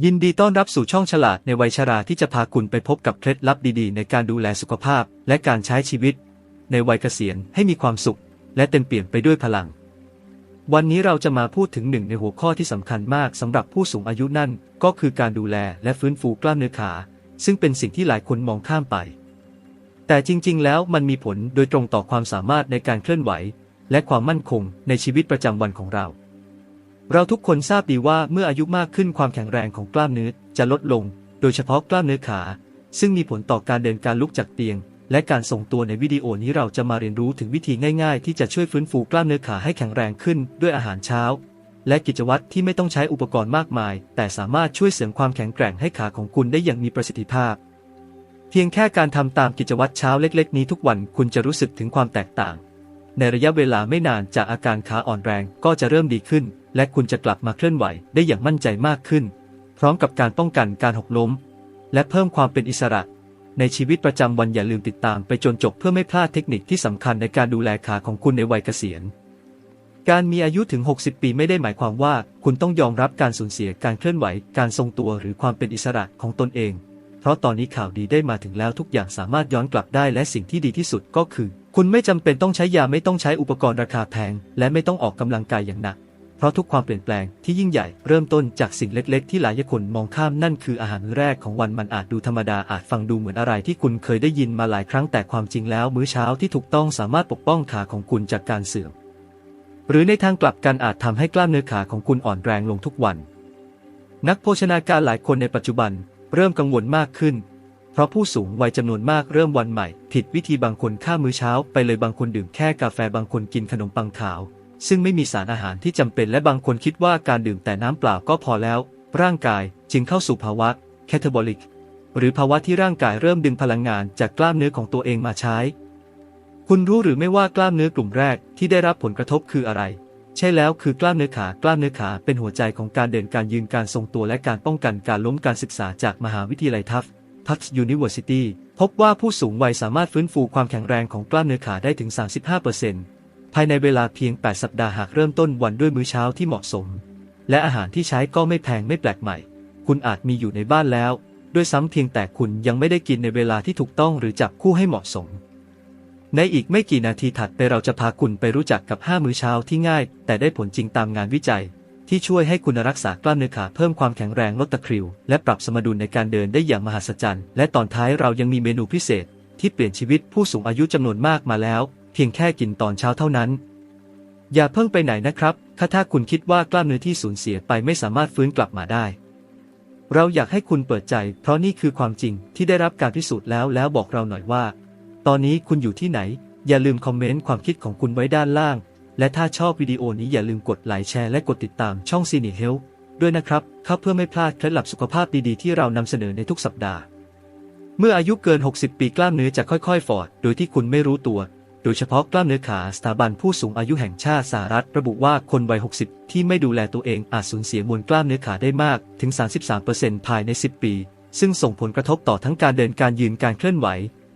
ยินดีต้อนรับสู่ช่องฉลาดในวัยชราที่จะพาคุณไปพบกับเคล็ดลับดีๆ ในการดูแลสุขภาพ และการใช้ชีวิต ในวัยเกษียณให้มีความสุข และเต็มเปี่ยมไปด้วยพลัง วันนี้เราจะมาพูดถึงหนึ่งในหัวข้อที่สำคัญมากสำหรับผู้สูงอายุนั่น ก็คือการดูแลและฟื้นฟูกล้ามเนื้อขา ซึ่งเป็นสิ่งที่หลายคนมองข้ามไป แต่จริงๆ แล้วมันมีผลโดยตรงต่อความสามารถในการเคลื่อนไหว และความมั่นคงในชีวิตประจำวันของเรา เราทุกคนทราบดีว่าเมื่ออายุมากขึ้นความแข็งแรงของกล้ามเนื้อจะลดลง โดยเฉพาะกล้ามเนื้อขา ซึ่งมีผลต่อการเดินการลุกจากเตียง และการทรงตัวในวิดีโอนี้เราจะมาเรียนรู้ถึงวิธีง่ายๆ ที่จะช่วยฟื้นฟูกล้ามเนื้อขาให้แข็งแรงขึ้นด้วยอาหารเช้า และกิจวัตรที่ไม่ต้องใช้อุปกรณ์มากมาย แต่สามารถช่วยเสริมความแข็งแกร่งให้ขาของคุณได้อย่างมีประสิทธิภาพ เพียงแค่การทำตามกิจวัตรเช้าเล็ก ๆ นี้ทุกวันคุณจะรู้สึกถึงความแตกต่าง ในระยะเวลาไม่นานจากอาการขาอ่อนแรงก็จะเริ่มดีขึ้น และคุณจะกลับมาเคลื่อนไหวได้อย่างมั่นใจมากขึ้น พร้อมกับการป้องกันการหกล้ม และเพิ่มความเป็นอิสระ ในชีวิตประจำวันอย่าลืมติดตามไปจนจบเพื่อไม่พลาดเทคนิคที่สำคัญในการดูแลขาของคุณในวัยเกษียณ การมีอายุถึง 60 ปีไม่ได้หมายความว่า คุณต้องยอมรับการสูญเสียการเคลื่อนไหว การทรงตัวหรือความเป็นอิสระของตนเอง เพราะตอนนี้ข่าวดีได้มาถึงแล้วทุกอย่างสามารถย้อนกลับได้และสิ่งที่ดีที่สุดก็คือ คุณไม่จำเป็นต้องใช้ยาไม่ต้องใช้อุปกรณ์ราคาแพง และไม่ต้องออกกำลังกายอย่างหนัก ราะทุกความเปลี่ยนแปลงที่ยิ่งใหญ่เริ่มต้นจากสิ่งเล็กๆ ที่หลายคนมองข้ามนั่นคืออาหารแรกของวันมันอาจดูธรรมดาอาจฟังดูเหมือนอะไรที่คุณเคยได้ยินมาหลายครั้งแต่ความจริงแล้ว มื้อเช้าที่ถูกต้องสามารถปกป้องขาของคุณจากการเสื่อม หรือในทางกลับกันอาจทำให้กล้ามเนื้อขาของคุณอ่อนแรงลงทุกวัน นักโภชนาการหลายคนในปัจจุบัน เริ่มกังวลมากขึ้นเพราะผู้สูงวัยจำนวนมากเริ่มวันใหม่ ผิดวิธีบางคนข้ามมื้อเช้า ไปเลยบางคนดื่มแค่กาแฟบางคนกินขนมปังขาว ซึ่งไม่มีสารอาหารที่จำเป็นและบางคนคิดว่าการดื่มแต่น้ำเปล่าก็พอแล้ว ร่างกายจึงเข้าสู่ภาวะแคทบอลิก หรือภาวะที่ร่างกายเริ่มดึงพลังงานจากกล้ามเนื้อของตัวเองมาใช้ คุณรู้หรือไม่ว่ากล้ามเนื้อกลุ่มแรกที่ได้รับผลกระทบคืออะไร ใช่แล้วคือกล้ามเนื้อขากล้ามเนื้อขาเป็นหัวใจของการเดินการยืนการทรงตัวและการป้องกันการล้มการศึกษาจากมหาวิทยาลัยทัฟทัฟส์ยูนิเวอร์ซิตี้พบว่าผู้สูงวัยสามารถฟื้นฟูความแข็งแรงของกล้ามเนื้อขาได้ถึง 35% ภายในเวลาเพียง 8 สัปดาห์หากเริ่มต้นวันด้วยมื้อเช้าที่เหมาะสม และอาหารที่ใช้ก็ไม่แพงไม่แปลกใหม่ คุณอาจมีอยู่ในบ้านแล้ว ด้วยซ้ำเพียงแต่คุณยังไม่ได้กินในเวลาที่ถูกต้องหรือจับคู่ให้เหมาะสม ในอีกไม่กี่นาทีถัดไปเราจะพาคุณไปรู้จักกับ 5 มื้อเช้าที่ง่าย แต่ได้ผลจริงตามงานวิจัย ที่ช่วยให้คุณรักษากล้ามเนื้อขาเพิ่มความแข็งแรงลดตะคริว และปรับสมดุลในการเดินได้อย่างมหัศจรรย์ และตอนท้ายเรายังมีเมนูพิเศษ ที่เปลี่ยนชีวิตผู้สูงอายุจำนวนมากมาแล้ว เพียงแค่กินตอนเช้าเท่านั้น อย่าเพิ่งไปไหนนะครับถ้าถ้าคุณคิดว่ากล้ามเนื้อที่สูญเสียไปไม่สามารถฟื้นกลับมาได้ เราอยากให้คุณเปิดใจ เพราะนี่คือความจริงที่ได้รับการพิสูจน์แล้วแล้วบอกเราหน่อยว่า ตอนนี้คุณอยู่ที่ไหน อย่าลืมคอมเมนต์ความคิดของคุณไว้ด้านล่าง และถ้าชอบวิดีโอนี้อย่าลืมกดไลค์แชร์และกดติดตามช่องซีนีเฮลด้วยนะครับครับเพื่อไม่พลาดเคล็ดลับสุขภาพดีๆที่เรานำเสนอในทุกสัปดาห์ เมื่ออายุเกิน 60 ปีกล้ามเนื้อจะค่อยๆ ฟอด โดยที่คุณไม่รู้ตัว โดยเฉพาะกล้ามเนื้อขาสถาบันผู้สูงอายุแห่งชาติสหรัฐระบุว่าคนวัย 60 ที่ไม่ดูแลตัวเองอาจสูญเสียมวลกล้ามเนื้อขาได้มากถึง 33%ภายใน 10 ปี ซึ่งส่งผลกระทบต่อทั้งการเดินการยืนการเคลื่อนไหว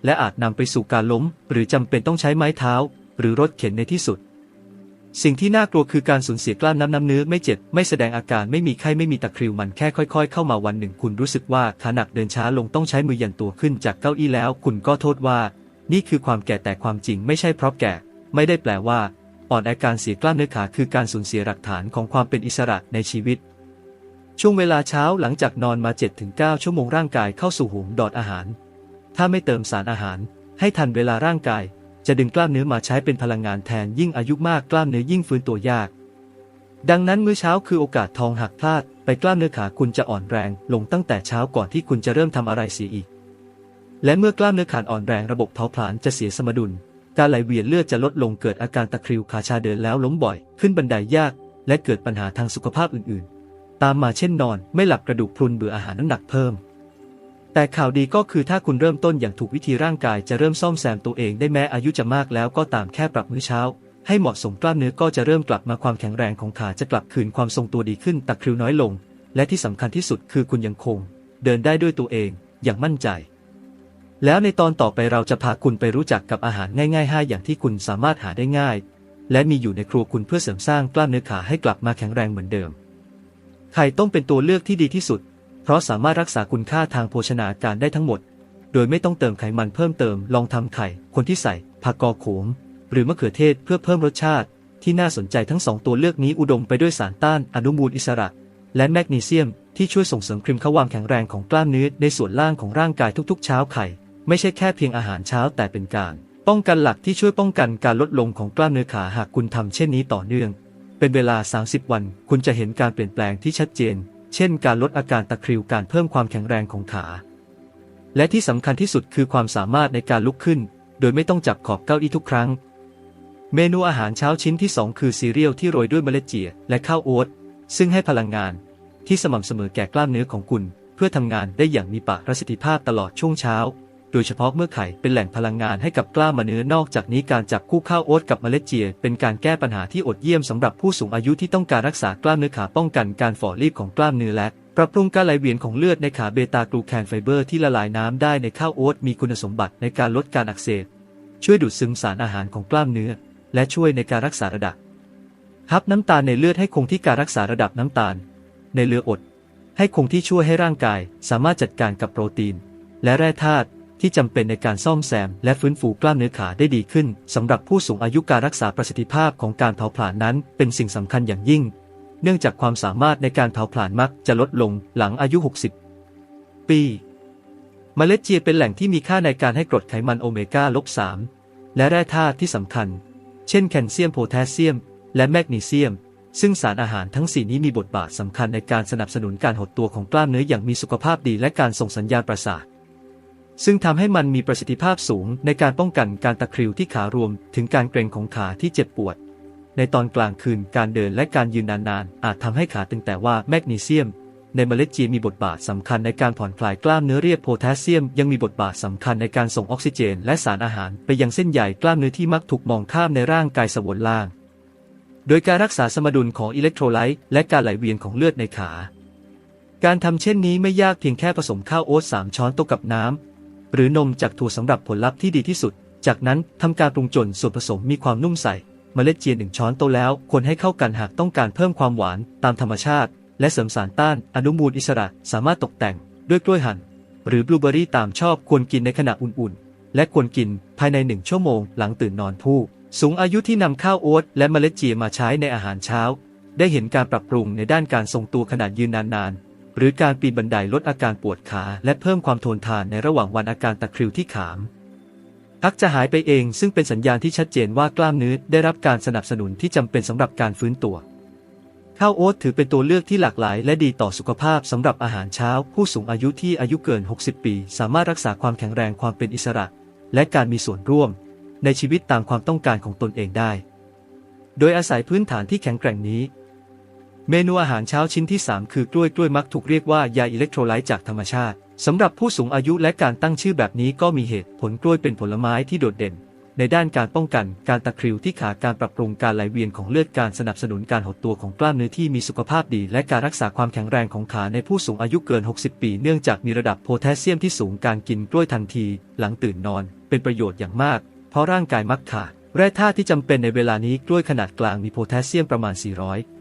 และอาจนำไปสู่การล้ม หรือจำเป็นต้องใช้ไม้เท้า หรือรถเข็นในที่สุด สิ่งที่น่ากลัวคือการสูญเสียกล้ามน้ำน้ำเนื้อไม่เจ็บไม่แสดงอาการไม่มีไข้ไม่มีตะคริวมันแค่ค่อย ๆ เข้ามาวันหนึ่งคุณรู้สึกว่าขาหนักเดินช้าลงต้องใช้มือยันตัวขึ้นจากเก้าอี้แล้ว คุณก็โทษว่า นี่คือความแก่แต่ความจริงไม่ใช่เพราะแก่ ไม่ได้แปลว่า อ่อนแอการเสียกล้ามเนื้อขาคือการสูญเสียหลักฐานของความเป็นอิสระในชีวิต ช่วงเวลาเช้าหลังจากนอนมา 7-9 ชั่วโมงร่างกายเข้าสู่หุมดอดอาหาร ถ้าไม่เติมสารอาหาร ให้ทันเวลาร่างกาย จะดึงกล้ามเนื้อมาใช้เป็นพลังงานแทนยิ่งอายุมากกล้ามเนื้อยิ่งฟื้นตัวยาก ดังนั้นมื้อเช้าคือโอกาสทองหากพลาด ไปกล้ามเนื้อขาคุณจะอ่อนแรง ลงตั้งแต่เช้าก่อนที่คุณจะเริ่มทำอะไรเสียอีก และเมื่อกล้ามเนื้อขาดอ่อนแรงระบบเผาผลาญจะเสียสมดุล การไหลเวียนเลือดจะลดลงเกิดอาการตะคริวขาชาเดินแล้วล้มบ่อย ขึ้นบันไดยาก และเกิดปัญหาทางสุขภาพอื่นๆ ตามมาเช่นนอนไม่หลับกระดูกพรุนเบื่ออาหารน้ำหนักเพิ่ม แต่ข่าวดีก็คือถ้าคุณเริ่มต้นอย่างถูกวิธีร่างกายจะเริ่มซ่อมแซมตัวเองได้แม้อายุจะมากแล้วก็ตามแค่ปรับมื้อเช้า ให้เหมาะสมกล้ามเนื้อก็จะเริ่มกลับมาความแข็งแรงของขาจะกลับคืนความทรงตัวดีขึ้นตะคริวน้อยลง และที่สำคัญที่สุดคือคุณยังคง เดินได้ด้วยตัวเองอย่างมั่นใจ แล้วในตอนต่อไปเราจะพาคุณไปรู้จักกับอาหารง่ายๆ 5 อย่างที่คุณสามารถหาได้ง่าย และมีอยู่ในครัวคุณเพื่อเสริมสร้างกล้ามเนื้อขาให้กลับมาแข็งแรงเหมือนเดิม ไข่ต้มเป็นตัวเลือกที่ดีที่สุด เพราะสามารถรักษาคุณค่าทางโภชนาการได้ทั้งหมด โดยไม่ต้องเติมไขมันเพิ่มเติม ลองทำไข่ คนที่ใส่ ผักกอขมหรือมะเขือเทศเพื่อเพิ่มรสชาติ ที่น่าสนใจทั้งสองตัวเลือกนี้อุดมไปด้วยสารต้านอนุมูลอิสระ และแมกนีเซียม ที่ช่วยส่งเสริมครีมขวามแข็งแรงของกล้ามเนื้อในส่วนล่างของร่างกายทุกๆ เช้าไข่ ไม่ใช่แค่เพียงอาหารเช้าแต่เป็นการ ป้องกันหลักที่ช่วยป้องกันการลดลงของกล้ามเนื้อขาหากคุณทำเช่นนี้ต่อเนื่อง เป็นเวลา 30 วัน คุณจะเห็นการเปลี่ยนแปลงที่ชัดเจน เช่น การลดอาการตะคริวการเพิ่มความแข็งแรงของขา และที่สำคัญที่สุดคือความสามารถในการลุกขึ้น โดยไม่ต้องจับขอบเก้าอี้ทุกครั้ง เมนูอาหารเช้าชิ้นที่ 2 คือซีเรียลที่โรยด้วยเมล็ดเจียและข้าวโอ๊ตซึ่งให้พลังงาน ที่สม่ำเสมอแก่กล้ามเนื้อของคุณ เพื่อทำงานได้อย่างมีประสิทธิภาพตลอดช่วงเช้า โดยเฉพาะเมื่อไข่เป็นแหล่งพลังงานให้กับกล้ามเนื้อนอกจากนี้การจับคู่ข้าวโอ๊ตกับเมล็ดเจีย เป็นการแก้ปัญหาที่อดเยี่ยมสำหรับผู้สูงอายุที่ต้องการรักษากล้ามเนื้อขาป้องกันการฝ่อรีบของกล้ามเนื้อและปรับปรุงการไหลเวียนของเลือดในขาเบตากลูแคนไฟเบอร์ที่ละลายน้ำได้ในข้าวโอ๊ตมีคุณสมบัติในการลดการอักเสบ ช่วยดูดซึมสารอาหารของกล้ามเนื้อ และช่วยในการรักษาระดับฮับน้ำตาลในเลือดให้คงที่การรักษาระดับน้ำตาล ในเลือดอด ให้คงที่ช่วยให้ร่างกาย สามารถจัดการกับโปรตีน และแร่ธาตุ ที่จำเป็นในการซ่อมแซม และฟื้นฟูกล้ามเนื้อขาได้ดีขึ้นสำหรับผู้สูงอายุการรักษาประสิทธิภาพของการเผาผลาญนั้น เป็นสิ่งสำคัญอย่างยิ่ง เนื่องจากความสามารถในการเผาผลาญมักจะลดลงหลังอายุ 60 ปีเมล็ดเจียเป็นแหล่งที่มีค่าในการให้กรดไขมันโอเมก้าลบ3และแร่ธาตุที่สำคัญ เช่นแคลเซียมโพแทสเซียม และแมกนีเซียม ซึ่งสารอาหารทั้งสี่นี้มีบทบาทสำคัญในการสนับสนุนการหดตัวของกล้ามเนื้ออย่างมีสุขภาพดีและการส่งสัญญาณประสาท ซึ่งทำให้มันมีประสิทธิภาพสูงในการป้องกันการตะคริวที่ขารวมถึงการเกร็งของขาที่เจ็บปวด ในตอนกลางคืนการเดินและการยืนนานๆ อาจทำให้ขาตึงแต่ว่าแมกนีเซียม ในเมล็ดเจียมีบทบาทสำคัญในการผ่อนคลายกล้ามเนื้อเรียบโพแทสเซียม ยังมีบทบาทสำคัญในการส่งออกซิเจนและสารอาหาร ไปยังเส้นใยกล้ามเนื้อที่มักถูกมองข้ามในร่างกายสวนล่าง โดยการรักษาสมดุลของอิเล็กโทรไลต์และการไหลเวียนของเลือดในขา การทำเช่นนี้ไม่ยากเพียงแค่ผสมข้าวโอ๊ต3ช้อนโต๊ะกับน้ำ หรือนมจากถั่วสำหรับผลลัพธ์ที่ดีที่สุด จากนั้นทำการปรุงจนส่วนผสมมีความนุ่มใส เมล็ดเจียหนึ่งช้อนโต๊ะแล้วคนให้เข้ากันหากต้องการเพิ่มความหวานตามธรรมชาติ และเสริมสารต้านอนุมูลอิสระสามารถตกแต่ง ด้วยกล้วยหั่นหรือบลูเบอรี่ตามชอบควรกินในขณะอุ่นๆ และควรกินภายในหนึ่งชั่วโมงหลังตื่นนอนผู้ สูงอายุที่นำข้าวโอ๊ตและเมล็ดเจียมาใช้ในอาหารเช้า ได้เห็นการปรับปรุงในด้านการทรงตัวขนาดยืนนานๆ หรือการปีนบันไดลดอาการปวดขาและเพิ่มความทนทานในระหว่างวันอาการตะคริวที่ขามพักจะหายไปเองซึ่งเป็นสัญญาณที่ชัดเจนว่ากล้ามเนื้อได้รับการสนับสนุนที่จำเป็นสำหรับการฟื้นตัว ข้าวโอ๊ตถือเป็นตัวเลือกที่หลากหลาย และดีต่อสุขภาพสำหรับอาหารเช้า ผู้สูงอายุที่อายุเกิน 60 ปี สามารถรักษาความแข็งแรงความเป็นอิสระ และการมีส่วนร่วม ในชีวิตตามความต้องการของตนเองได้ โดยอาศัยพื้นฐานที่แข็งแกร่งนี้ เมนูอาหารเช้าชิ้นที่ 3 คือกล้วยกล้วยมักถูกเรียกว่ายาอิเล็กโทรไลต์จากธรรมชาติสำหรับผู้สูงอายุและการตั้งชื่อแบบนี้ก็มีเหตุผลกล้วยเป็นผลไม้ที่โดดเด่น ในด้านการป้องกันการตะคริวที่ขาการปรับปรุงการไหลเวียนของเลือดการสนับสนุนการหดตัวของกล้ามเนื้อที่มีสุขภาพดี และการรักษาความแข็งแรงของขาในผู้สูงอายุเกิน 60 ปี เนื่องจากมีระดับโพแทสเซียมที่สูงการกินกล้วยทันที หลังตื่นนอน เป็นประโยชน์อย่างมาก เพราะร่างกายมักขาดแร่ธาตุที่จำเป็นในเวลานี้กล้วยขนาดกลางมีโพแทสเซียมประมาณ 400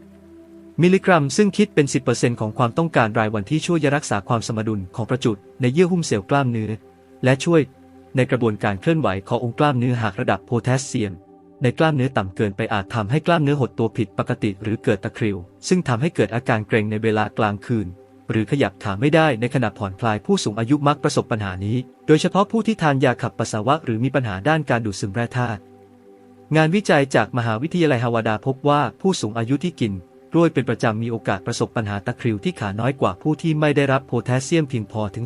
มิลลิกรัมซึ่งคิดเป็น 10%ของความต้องการรายวันที่ช่วยรักษาความสมดุลของประจุในเยื่อหุ้มเซลล์กล้ามเนื้อ และช่วยในกระบวนการเคลื่อนไหวขององค์กล้ามเนื้อหากระดับโพแทสเซียม ในกล้ามเนื้อต่ำเกินไปอาจทำให้กล้ามเนื้อหดตัวผิดปกติ หรือเกิดตะคริว ซึ่งทำให้เกิดอาการเกร็งในเวลากลางคืน หรือขยับขาไม่ได้ในขณะผ่อนคลายผู้สูงอายุมักประสบปัญหานี้ โดยเฉพาะผู้ที่ทานยาขับปัสสาวะหรือมีปัญหาด้านการดูดซึมแร่ธาตุงานวิจัยจากมหาวิทยาลัยฮาวาดาพบว่าผู้สูงอายุที่กิน กล้วยเป็นประจำมีโอกาสประสบปัญหาตะคริวที่ขาน้อยกว่าผู้ที่ไม่ได้รับโพแทสเซียมเพียงพอถึง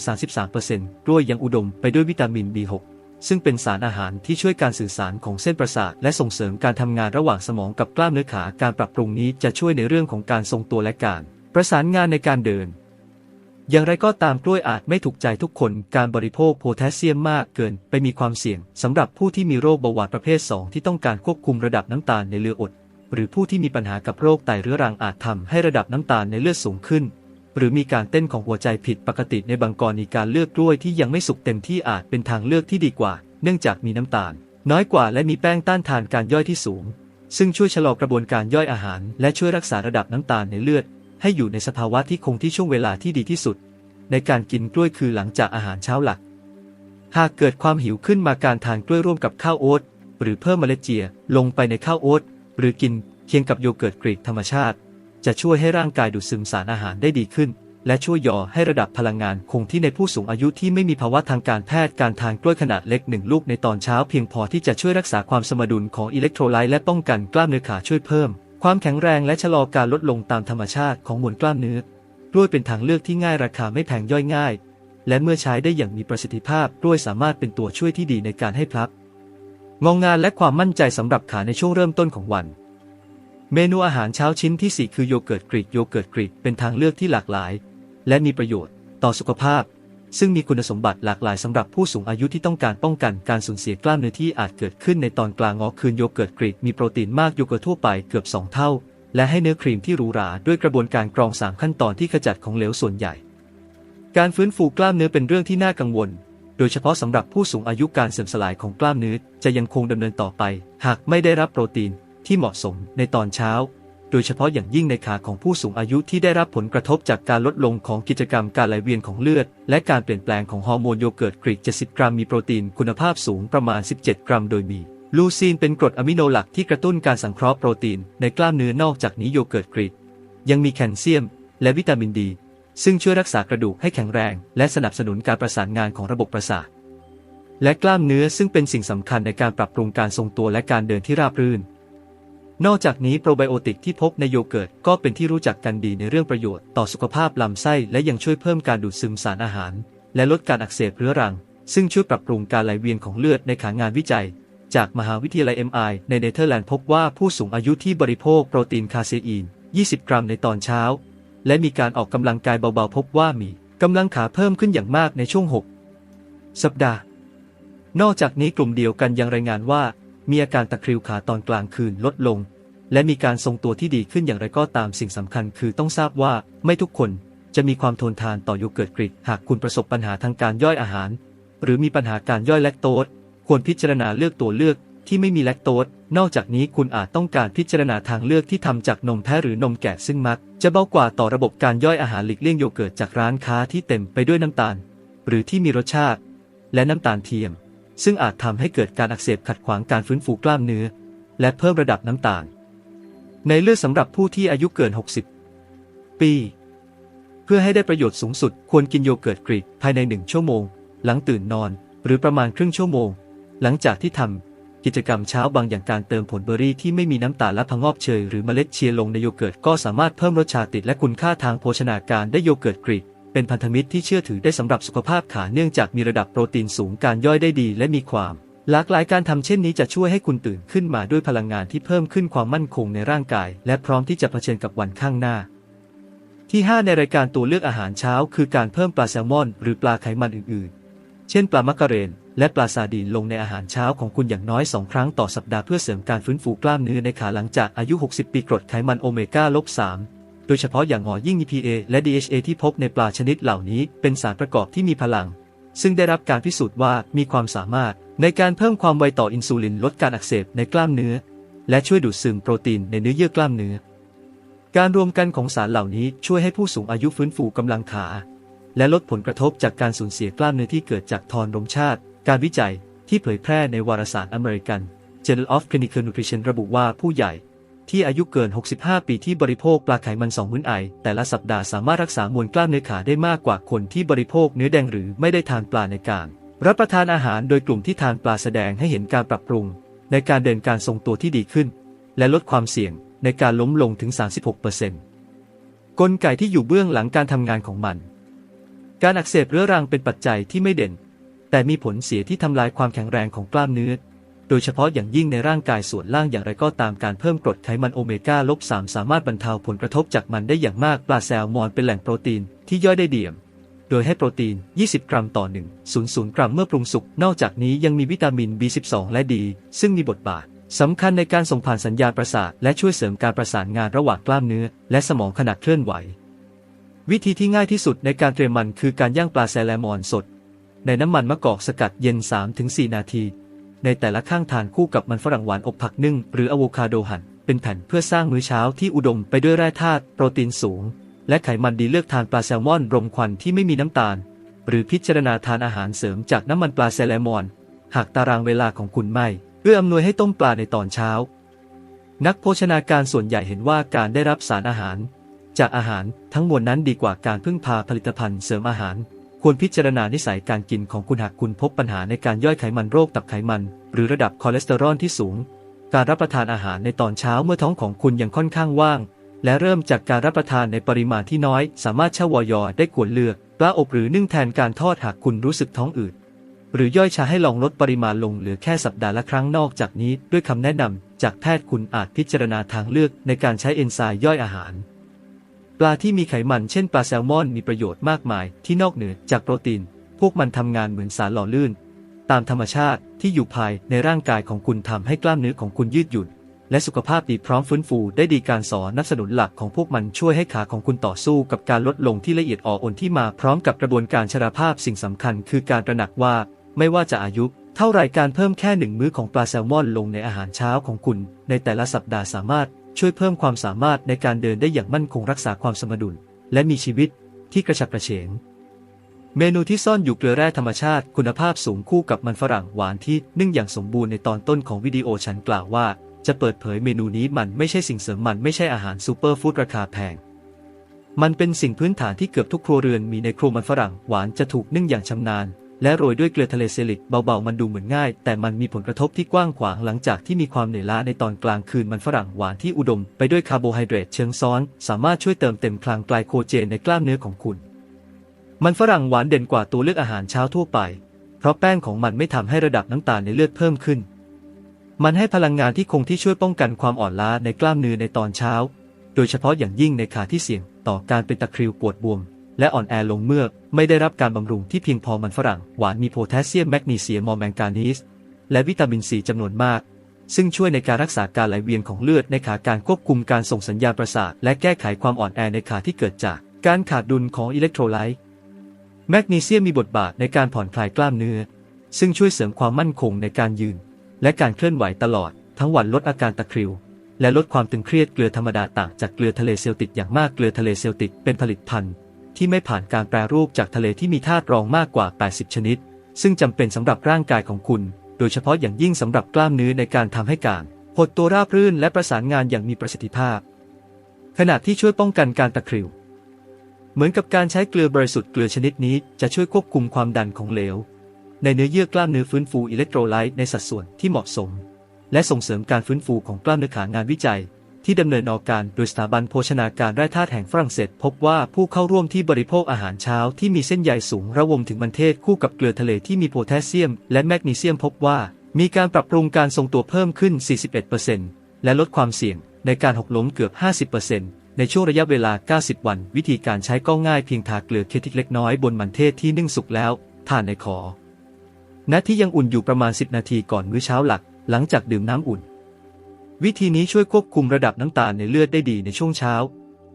33%กล้วยยังอุดมไปด้วยวิตามิน B6 ซึ่งเป็นสารอาหารที่ช่วยการสื่อสารของเส้นประสาทและส่งเสริมการทำงานระหว่างสมองกับกล้ามเนื้อขา การปรับปรุงนี้จะช่วยในเรื่องของการทรงตัวและการ ประสานงานในการเดิน อย่างไรก็ตามกล้วยอาจไม่ถูกใจทุกคน การบริโภคโพแทสเซียมมากเกิน ไปมีความเสี่ยงสำหรับผู้ที่มีโรคเบาหวานประเภท 2 ที่ต้องการควบคุมระดับน้ำตาลในเลือดอด หรือผู้ที่มีปัญหากับโรคไตเรื้อรังอาจทำให้ระดับน้ำตาลในเลือดสูงขึ้น หรือมีการเต้นของหัวใจผิดปกติในบางกรณีการเลือกกล้วยที่ยังไม่สุกเต็มที่อาจเป็นทางเลือกที่ดีกว่า เนื่องจากมีน้ำตาล น้อยกว่าและมีแป้งต้านทานการย่อยที่สูง ซึ่งช่วยชะลอกระบวนการย่อยอาหาร และช่วยรักษาระดับน้ำตาลในเลือด ให้อยู่ในสภาวะที่คงที่ช่วงเวลาที่ดีที่สุด ในการกินกล้วยคือหลังจากอาหารเช้าหลัก หากเกิดความหิวขึ้นมาการทานกล้วยร่วมกับข้าวโอ๊ตหรือเพิ่มเมล็ดเจียลงไปในข้าวโอ๊ต หรือกินเคียงกับโยเกิร์ตกรีกธรรมชาติ จะช่วยให้ร่างกายดูดซึมสารอาหารได้ดีขึ้น และช่วยย่อให้ระดับพลังงานคงที่ในผู้สูงอายุที่ไม่มีภาวะทางการแพทย์การทานกล้วยขนาดเล็กหนึ่งลูกในตอนเช้าเพียงพอที่จะช่วยรักษาความสมดุลของอิเล็กโทรไลต์และป้องกันกล้ามเนื้อขาช่วยเพิ่ม ความแข็งแรงและชะลอการลดลงตามธรรมชาติของมวลกล้ามเนื้อกล้วยเป็นทางเลือกที่ง่ายราคาไม่แพงย่อยง่าย และเมื่อใช้ได้อย่างมีประสิทธิภาพกล้วยสามารถเป็นตัวช่วยที่ดีในการให้พลับ งองงานและความมั่นใจสำหรับขาในช่วงเริ่มต้นของวัน เมนูอาหารเช้าชิ้นที่ 4 คือโยเกิร์ตกรีกโยเกิร์ตกรีกเป็นทางเลือกที่หลากหลาย และมีประโยชน์ต่อสุขภาพ ซึ่งมีคุณสมบัติหลากหลายสำหรับผู้สูงอายุที่ต้องการป้องกันการสูญเสียกล้ามเนื้อที่อาจเกิดขึ้นในตอนกลางงอคืนโยเกิร์ตกรีกมีโปรตีนมากโยเกิร์ตทั่วไปเกือบ 2 เท่า และให้เนื้อครีมที่หรูหราด้วยกระบวนการกรอง 3 ขั้นตอนที่ขจัดของเหลวส่วนใหญ่ การฟื้นฟูกล้ามเนื้อเป็นเรื่องที่น่ากังวล โดยเฉพาะสำหรับผู้สูงอายุการเสื่อมสลายของกล้ามเนื้อจะยังคงดำเนินต่อไป หากไม่ได้รับโปรตีนที่เหมาะสมในตอนเช้า โดยเฉพาะอย่างยิ่งในขาของผู้สูงอายุที่ได้รับผลกระทบจากการลดลงของกิจกรรมการไหลเวียนของเลือด และการเปลี่ยนแปลงของฮอร์โมนโยเกิร์ตกรีก 70 กรัมมีโปรตีนคุณภาพสูงประมาณ 17 กรัมโดยมีลูซีนเป็นกรดอะมิโนหลักที่กระตุ้นการสังเคราะห์โปรตีนในกล้ามเนื้อนอกจากนี้โยเกิร์ตกรีกยังมีแคลเซียม และวิตามินดี ซึ่งช่วยรักษากระดูกให้แข็งแรง และสนับสนุนการประสานงานของระบบประสาท และกล้ามเนื้อซึ่งเป็นสิ่งสำคัญในการปรับปรุงการทรงตัวและการเดินที่ราบรื่น นอกจากนี้โปรไบโอติกที่พบในโยเกิร์ตก็เป็นที่รู้จักกันดีในเรื่องประโยชน์ต่อสุขภาพลำไส้และยังช่วยเพิ่มการดูดซึมสารอาหาร และลดการอักเสบเรื้อรัง ซึ่งช่วยปรับปรุงการไหลเวียนของเลือดในขางานวิจัยจากมหาวิทยาลัย MI ในเนเธอร์แลนด์พบว่าผู้สูงอายุที่บริโภคโปรตีนคาเซอีน 20 กรัมในตอนเช้า และมีการออกกำลังกายเบาๆ พบว่ามีกำลังขาเพิ่มขึ้นอย่างมากในช่วง 6 สัปดาห์ นอกจากนี้กลุ่มเดียวกันยังรายงานว่า มีอาการตะคริวขาตอนกลางคืนลดลง และมีการทรงตัวที่ดีขึ้นอย่างไรก็ตามสิ่งสำคัญคือต้องทราบว่าไม่ทุกคนจะมีความทนทานต่อโยเกิร์ตกรีกหากคุณประสบปัญหาทางการย่อยอาหาร หรือมีปัญหาการย่อยแลคโตสควรพิจารณาเลือกตัวเลือก ที่ไม่มีแลคโตส นอกจากนี้คุณอาจต้องการพิจารณาทางเลือกที่ทำจากนมแพะหรือนมแกะซึ่งมัก จะเบากว่าต่อระบบการย่อยอาหารหลีกเลี่ยงโยเกิร์ตจากร้านค้าที่เต็มไปด้วยน้ำตาล หรือที่มีรสชาติ และน้ำตาลเทียม ซึ่งอาจทำให้เกิดการอักเสบขัดขวางการฟื้นฟูกล้ามเนื้อ และเพิ่มระดับน้ำตาล ในเลือดสำหรับผู้ที่อายุเกิน 60 ปี เพื่อให้ได้ประโยชน์สูงสุด ควรกินโยเกิร์ตกรีกภายในหนึ่งชั่วโมง หลังตื่นนอน หรือประมาณครึ่งชั่วโมง หลังจากที่ทำ กิจกรรมเช้าบางอย่างการเติมผลเบอร์รี่ที่ไม่มีน้ำตาลและผงอกเชยหรือเมล็ดเชียร์ลงในโยเกิร์ตก็สามารถเพิ่มรสชาติและคุณค่าทางโภชนาการได้โยเกิร์ตกรีกเป็นพันธมิตรที่เชื่อถือได้สำหรับสุขภาพขาเนื่องจากมีระดับโปรตีนสูงการย่อยได้ดีและมีความหลากหลายการทำเช่นนี้จะช่วยให้คุณตื่นขึ้นมาด้วยพลังงานที่เพิ่มขึ้นความมั่นคงในร่างกาย และพร้อมที่จะเผชิญกับวันข้างหน้า ที่ 5 ในรายการตัวเลือกอาหารเช้า คือการเพิ่มปลาแซลมอน หรือปลาไขมันอื่นๆ เช่น ปลามักกะเรน และปลาซาดีนลงในอาหารเช้าของคุณอย่างน้อย 2 ครั้งต่อสัปดาห์เพื่อเสริมการฟื้นฟูกล้ามเนื้อในขาหลังจากอายุ 60 ปีกรดไขมันโอเมก้าลบ3โดยเฉพาะอย่างหอยิ่ง EPA และ DHA ที่พบในปลาชนิดเหล่านี้เป็นสารประกอบที่มีพลัง ซึ่งได้รับการพิสูจน์ว่ามีความสามารถในการเพิ่มความไวต่ออินซูลินลดการอักเสบในกล้ามเนื้อ และช่วยดูดซึมโปรตีนในเนื้อเยื่อกล้ามเนื้อ การรวมกันของสารเหล่านี้ช่วยให้ผู้สูงอายุฟื้นฟูกำลังขา และลดผลกระทบจากการสูญเสียกล้ามเนื้อที่เกิดจากทอนลมชาติ การวิจัยที่เผยแพร่ในวารสารอเมริกัน Journal of Clinical Nutrition ระบุว่าผู้ใหญ่ ที่อายุเกิน 65 ปีที่บริโภคปลาไขมัน2มื้อไอ แต่ละสัปดาห์สามารถรักษามวลกล้ามเนื้อขาได้มากกว่าคนที่บริโภคเนื้อแดงหรือไม่ได้ทานปลาในการรับประทานอาหารโดยกลุ่มที่ทานปลาแสดงให้เห็นการปรับปรุง ในการเดินการทรงตัวที่ดีขึ้น และลดความเสี่ยงในการล้มลงถึง 36%กลไกที่อยู่เบื้องหลังการทำงานของมัน การอักเสบเรื้อรังเป็นปัจจัยที่ไม่เด่น แต่มีผลเสียที่ทำลายความแข็งแรงของกล้ามเนื้อ โดยเฉพาะอย่างยิ่งในร่างกายส่วนล่างอย่างไรก็ตามการเพิ่มกรดไขมันโอเมก้าลบ3สามารถบรรเทาผลกระทบจากมันได้อย่างมากปลาแซลมอนเป็นแหล่งโปรตีนที่ย่อยได้เดี่ยม โดยให้โปรตีน 20 กรัมต่อ 1 00 กรัมเมื่อปรุงสุก นอกจากนี้ยังมีวิตามิน B12 และดี ซึ่งมีบทบาทสำคัญในการส่งผ่านสัญญาณประสาท และช่วยเสริมการประสานงานระหว่างกล้ามเนื้อ และสมองขณะเคลื่อนไหว วิธีที่ง่ายที่สุดในการเตรียมมันคือการย่างปลาแซลมอนสด ในน้ำมันมะกอกสกัดเย็น 3-4 นาที ในแต่ละข้างทานคู่กับมันฝรั่งหวานอบผักนึ่ง หรืออะโวคาโดหั่นเป็นแผ่นเพื่อสร้างมื้อเช้าที่อุดมไปด้วยแร่ธาตุโปรตีนสูง และไขมันดีเลือกทานปลาแซลมอนรมควันที่ไม่มีน้ำตาล หรือพิจารณาทานอาหารเสริมจากน้ำมันปลาแซลมอน หากตารางเวลาของคุณไม่เอื้ออำนวยให้ต้มปลาในตอนเช้า นักโภชนาการส่วนใหญ่เห็นว่าการได้รับสารอาหาร จากอาหารทั้งมวลนั้นดีกว่าการพึ่งพาผลิตภัณฑ์เสริมอาหาร ควรพิจารณานิสัยการกินของคุณหากคุณพบปัญหาในการย่อยไขมันโรคตับไขมัน หรือระดับคอเลสเตอรอลที่สูง การรับประทานอาหารในตอนเช้าเมื่อท้องของคุณยังค่อนข้างว่าง และเริ่มจากการรับประทานในปริมาณที่น้อย สามารถเช่าวอยอได้ควรเลือกปลาอบหรือนึ่งแทนการทอดหากคุณรู้สึกท้องอืดหรือย่อยชาให้ลองลดปริมาณลงเหลือแค่สัปดาห์ละครั้งนอกจากนี้ ด้วยคำแนะนำจากแพทย์คุณอาจพิจารณาทางเลือกในการใช้เอนไซม์ย่อยอาหาร ปลาที่มีไขมันเช่นปลาแซลมอนมีประโยชน์มากมายที่นอกเหนือจากโปรตีน พวกมันทำงานเหมือนสารหล่อลื่น ตามธรรมชาติที่อยู่ภายในร่างกายของคุณทำให้กล้ามเนื้อของคุณยืดหยุ่น และสุขภาพดีพร้อมฟื้นฟูได้ดีการสอนนับสนุนหลักของพวกมันช่วยให้ขาของคุณต่อสู้กับการลดลงที่ละเอียดอ่อนที่มาพร้อมกับกระบวนการชราภาพสิ่งสำคัญ คือการตระหนักว่า ไม่ว่าจะอายุเท่าไรการเพิ่มแค่หนึ่งมื้อของปลาแซลมอนลงในอาหารเช้าของคุณ ในแต่ละสัปดาห์สามารถ ช่วยเพิ่มความสามารถในการเดินได้อย่างมั่นคงรักษาความสมดุล และมีชีวิตที่กระฉับกระเฉง เมนูที่ซ่อนอยู่เกลือแร่ธรรมชาติคุณภาพสูงคู่กับมันฝรั่งหวานที่นึ่งอย่างสมบูรณ์ในตอนต้นของวิดีโอฉันกล่าวว่า จะเปิดเผยเมนูนี้มันไม่ใช่สิ่งเสริมมันไม่ใช่อาหารซูเปอร์ฟู้ดราคาแพงมันเป็นสิ่งพื้นฐานที่เกือบทุกครัวเรือนมีในครัวมันฝรั่งหวานจะถูกนึ่งอย่างชำนาญ และโรยด้วยเกลือทะเลเซลิกเบาๆ มันดูเหมือนง่าย แต่มันมีผลกระทบที่กว้างขวางหลังจากที่มีความเหนื่อยล้าในตอนกลางคืนมันฝรั่งหวานที่อุดม ไปด้วยคาร์โบไฮเดรตเชิงซ้อน สามารถช่วยเติมเต็มคลังไกลโคเจนในกล้ามเนื้อของคุณ มันฝรั่งหวานเด่นกว่าตัวเลือกอาหารเช้าทั่วไป เพราะแป้งของมันไม่ทำให้ระดับน้ำตาลในเลือดเพิ่มขึ้น มันให้พลังงานที่คงที่ช่วยป้องกันความอ่อนล้าในกล้ามเนื้อในตอนเช้า โดยเฉพาะอย่างยิ่งในขาที่เสี่ยง ต่อการเป็นตะคริวปวดบวม และอ่อนแอลงเมื่อไม่ได้รับการบำรุงที่เพียงพอมันฝรั่งหวานมีโพแทสเซียมแมกนีเซียมมอแมงกานีสและวิตามินซีจำนวนมาก ซึ่งช่วยในการรักษาการไหลเวียนของเลือดในขาการควบคุมการส่งสัญญาณประสาท และแก้ไขความอ่อนแอในขาที่เกิดจากการขาดดุลของอิเล็กโทรไลต์แมกนีเซียมมีบทบาทในการผ่อนคลายกล้ามเนื้อ ซึ่งช่วยเสริมความมั่นคงในการยืน และการเคลื่อนไหวตลอด ทั้งวันลดอาการตะคริว และลดความตึงเครียดเกลือธรรมดาต่างจากเกลือทะเลเซลติกอย่างมากเกลือทะเลเซลติกเป็นผลิตภัณฑ์ ที่ไม่ผ่านการแปรรูปจากทะเลที่มีธาตุรองมากกว่า 80 ชนิด ซึ่งจำเป็นสำหรับร่างกายของคุณ โดยเฉพาะอย่างยิ่งสำหรับกล้ามเนื้อในการทำให้การหดตัวราบรื่นและประสานงานอย่างมีประสิทธิภาพ ขณะที่ช่วยป้องกันการตะคริว เหมือนกับการใช้เกลือบริสุทธิ์เกลือชนิดนี้จะช่วยควบคุมความดันของเหลว ในเนื้อเยื่อกล้ามเนื้อฟื้นฟูอิเล็กโทรไลต์ในสัดส่วนที่เหมาะสม และส่งเสริมการฟื้นฟูของกล้ามเนื้อขางานวิจัย ที่ดำเนินออกการโดยสถาบันโภชนาการแร่ธาตุแห่งฝรั่งเศส พบว่าผู้เข้าร่วมที่บริโภคอาหารเช้าที่มีเส้นใยสูงระวมถึงมันเทศคู่กับเกลือทะเลที่มีโพแทสเซียม และแมกนีเซียมพบว่า มีการปรับปรุงการทรงตัวเพิ่มขึ้น 41%และลดความเสี่ยงในการหกล้มเกือบ 50%ในช่วงระยะเวลา 90 วัน วิธีการใช้ก็ง่ายเพียงทาเกลือเคทิกเล็กน้อยบนมันเทศที่นึ่งสุกแล้วทานในขอณที่ยังอุ่นอยู่ประมาณ 10 นาทีก่อนมื้อเช้าหลัก หลังจากดื่มน้ำอุ่น วิธีนี้ช่วยควบคุมระดับน้ำตาลในเลือดได้ดีในช่วงเช้า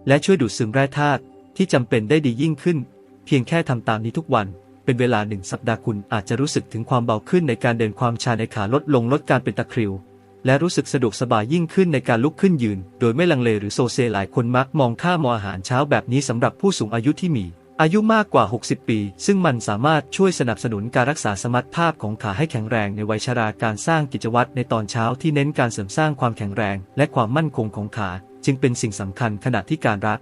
และช่วยดูดซึมแร่ธาตุที่จำเป็นได้ดียิ่งขึ้น เพียงแค่ทำตามนี้ทุกวัน เป็นเวลาหนึ่งสัปดาห์คุณอาจจะรู้สึกถึงความเบาขึ้นในการเดินความชาในขาลดลงลดการเป็นตะคริว และรู้สึกสะดวกสบายยิ่งขึ้นในการลุกขึ้นยืน โดยไม่ลังเลหรือโซเซหลายคนมักมองข้ามอาหารเช้าแบบนี้สำหรับผู้สูงอายุที่มี อายุมากกว่า 60 ปี ซึ่งมันสามารถช่วยสนับสนุนการรักษาสมรรถภาพของขาให้แข็งแรงในวัยชราการสร้างกิจวัตรในตอนเช้าที่เน้นการเสริมสร้างความแข็งแรง และความมั่นคงของขา จึงเป็นสิ่งสำคัญขณะที่การรับ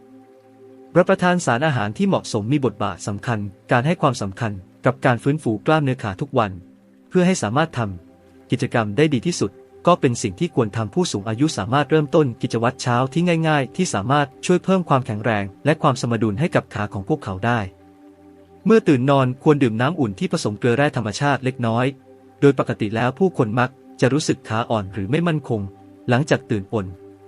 รับประทานสารอาหารที่เหมาะสมมีบทบาทสำคัญ การให้ความสำคัญกับการฟื้นฟูกล้ามเนื้อขาทุกวัน เพื่อให้สามารถทำกิจกรรมได้ดีที่สุด ก็เป็นสิ่งที่ควรทำผู้สูงอายุสามารถเริ่มต้นกิจวัตรเช้าที่ง่าย ๆ ที่สามารถช่วยเพิ่มความแข็งแรง และความสมดุลให้กับขาของพวกเขาได้ เมื่อตื่นนอนควรดื่มน้ำอุ่นที่ผสมเกลือแร่ธรรมชาติเล็กน้อย โดยปกติแล้วผู้คนมักจะรู้สึกขาอ่อนหรือไม่มั่นคง หลังจากตื่นอ่น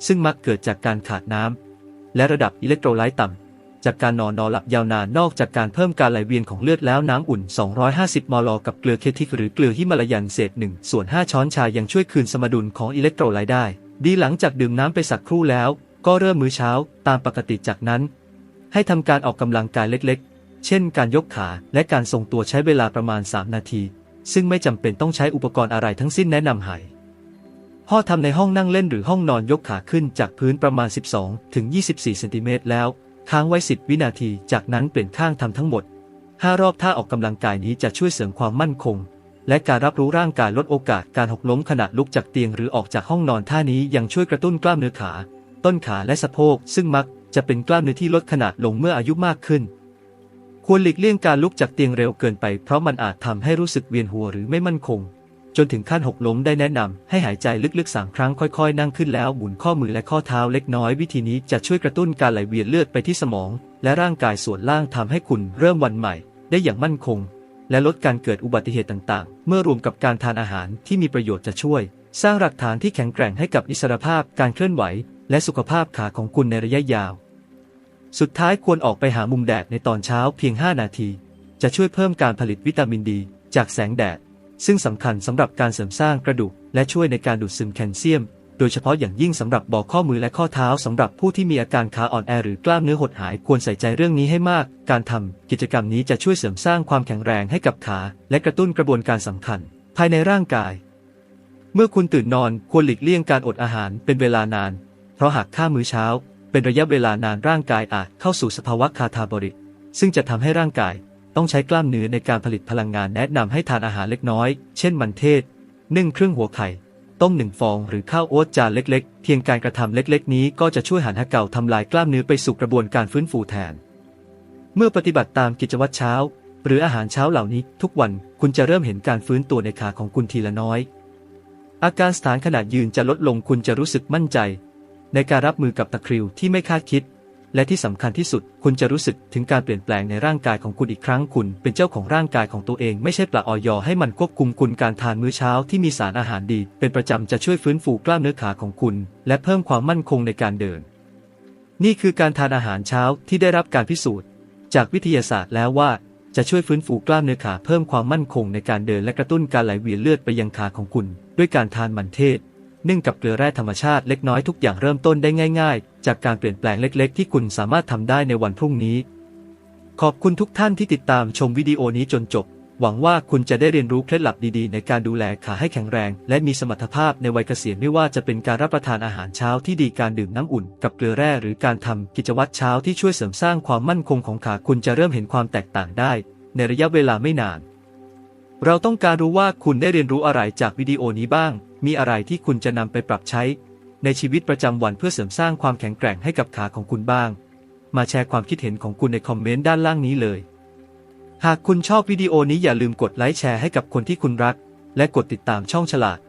ซึ่งมักเกิดจากการขาดน้ำและระดับอิเล็กโทรไลต์ต่ำ จากการนอนนอนหลับยาวนานนอกจากการเพิ่มการไหลเวียนของเลือดแล้วน้ำอุ่น 250 มล กับเกลือเคทิกหรือเกลือฮิมาลายันเศษ1ส่วน 5 ช้อนชายังช่วยคืนสมดุลของอิเล็กโทรไลต์ได้ ดีหลังจากดื่มน้ำไปสักครู่แล้ว ก็เริ่มมื้อเช้าตามปกติจากนั้น ให้ทำการออกกำลังกายเล็กๆ เช่น การยกขาและการทรงตัวใช้เวลาประมาณ 3 นาที ซึ่งไม่จำเป็นต้องใช้อุปกรณ์อะไรทั้งสิ้นแนะนำให้พ่อทำในห้องนั่งเล่นหรือห้องนอนยกขาขึ้นจากพื้นประมาณ 12 ถึง 24 เซนติเมตรแล้ว ค้างไว้ 10 วินาที จากนั้นเปลี่ยนข้างทำทั้งหมด 5 รอบท่าออกกำลังกายนี้จะช่วยเสริมความมั่นคง และการรับรู้ร่างกายลดโอกาสการหกล้มขณะลุกจากเตียงหรือออกจากห้องนอนท่านี้ยังช่วยกระตุ้นกล้ามเนื้อขา ต้นขาและสะโพก ซึ่งมักจะเป็นกล้ามเนื้อที่ลดขนาดลงเมื่ออายุมากขึ้น ควรหลีกเลี่ยงการลุกจากเตียงเร็วเกินไปเพราะมันอาจทำให้รู้สึกเวียนหัวหรือไม่มั่นคง จนถึงขั้นหกล้มได้แนะนำให้หายใจลึกๆสามครั้งค่อยๆ นั่งขึ้นแล้วหมุนข้อมือและข้อเท้าเล็กน้อย วิธีนี้จะช่วยกระตุ้นการไหลเวียนเลือดไปที่สมอง และร่างกายส่วนล่างทำให้คุณเริ่มวันใหม่ ได้อย่างมั่นคง และลดการเกิดอุบัติเหตุต่างๆ เมื่อรวมกับการทานอาหารที่มีประโยชน์จะช่วย สร้างหลักฐานที่แข็งแกร่งให้กับอิสรภาพการเคลื่อนไหว และสุขภาพขาของคุณในระยะยาว สุดท้ายควรออกไปหามุมแดดในตอนเช้าเพียง 5 นาที จะช่วยเพิ่มการผลิตวิตามินดี จากแสงแดด ซึ่งสำคัญสำหรับการเสริมสร้างกระดูก และช่วยในการดูดซึมแคลเซียม โดยเฉพาะอย่างยิ่งสำหรับบ่อข้อมือและข้อเท้าสำหรับผู้ที่มีอาการขาอ่อนแอหรือกล้ามเนื้อหดหายควรใส่ใจเรื่องนี้ให้มาก การทำกิจกรรมนี้จะช่วยเสริมสร้างความแข็งแรงให้กับขา และกระตุ้นกระบวนการสำคัญ ภายในร่างกาย เมื่อคุณตื่นนอนควรหลีกเลี่ยงการอดอาหารเป็นเวลานาน เพราะหากข้ามมื้อเช้า เป็นระยะเวลานานร่างกายอาจเข้าสู่สภาวะคาทาบริกซึ่งจะทำให้ร่างกาย ต้องใช้กล้ามเนื้อในการผลิตพลังงานแนะนำให้ทานอาหารเล็กน้อย เช่นมันเทศนึ่งเครึ่องหัวไข่ ต้มหนึ่งฟองหรือข้าวโอ๊ตจานเล็กๆ เพียงการกระทำเล็กๆ นี้ก็จะช่วยหันห้เก่าทำลายกล้ามเนื้อไปสู่กระบวนการฟื้นฟูแทน เมื่อปฏิบัติตามกิจวัตรเช้า หรืออาหารเช้าเหล่านี้ ทุกวันคุณจะเริ่มเห็นการฟื้นตัวในขาของคุณทีละน้อย อาการสถานขนาดยืนจะลดลงคุณจะรู้สึกมั่นใจ ในการรับมือกับตะคริวที่ไม่คาดคิด และที่สำคัญที่สุด คุณจะรู้สึกถึงการเปลี่ยนแปลงในร่างกายของคุณอีกครั้งคุณ เป็นเจ้าของร่างกายของตัวเองไม่ใช่ปลาออยอให้มันควบคุมคุณการทานมื้อเช้าที่มีสารอาหารดี เป็นประจำจะช่วยฟื้นฟูกล้ามเนื้อขาของคุณ และเพิ่มความมั่นคงในการเดิน นี่คือการทานอาหารเช้าที่ได้รับการพิสูจน์ จากวิทยาศาสตร์แล้วว่าจะช่วยฟื้นฟูกล้ามเนื้อขาเพิ่มความมั่นคงในการเดินและกระตุ้นการไหลเวียนเลือดไปยังขาของคุณ ด้วยการทานมันเทศ นึ่งกับเกลือแร่ธรรมชาติเล็กน้อยทุกอย่างเริ่มต้นได้ง่าย ๆ จากการเปลี่ยนแปลงเล็กๆ ที่คุณสามารถทำได้ในวันพรุ่งนี้ ขอบคุณทุกท่านที่ติดตามชมวิดีโอนี้จนจบ หวังว่าคุณจะได้เรียนรู้เคล็ดลับดีๆ ในการดูแลขาให้แข็งแรง และมีสมรรถภาพในวัยเกษียณไม่ว่าจะเป็นการรับประทานอาหารเช้าที่ดีการดื่มน้ำอุ่น กับเกลือแร่หรือการทำกิจวัตรเช้าที่ช่วยเสริมสร้างความมั่นคงของขาคุณจะเริ่มเห็นความแตกต่างได้ ในระยะเวลาไม่นาน เราต้องการรู้ว่าคุณได้เรียนรู้อะไรจากวิดีโอนี้บ้าง มีอะไรที่คุณจะนำไปปรับใช้ ในชีวิตประจำวันเพื่อเสริมสร้างความแข็งแกร่งให้กับขาของคุณบ้าง มาแชร์ความคิดเห็นของคุณในคอมเมนต์ด้านล่างนี้เลย หากคุณชอบวิดีโอนี้อย่าลืมกดไลค์แชร์ให้กับคนที่คุณรัก และกดติดตามช่องฉลาด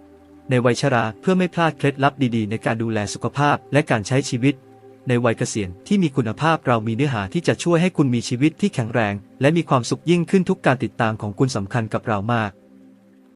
ในวัยชราเพื่อไม่พลาดเคล็ดลับดีๆ ในการดูแลสุขภาพและการใช้ชีวิต ในวัยเกษียณที่มีคุณภาพเรามีเนื้อหาที่จะช่วยให้คุณมีชีวิตที่แข็งแรง และมีความสุขยิ่งขึ้นทุกการติดตามของคุณสำคัญกับเรามาก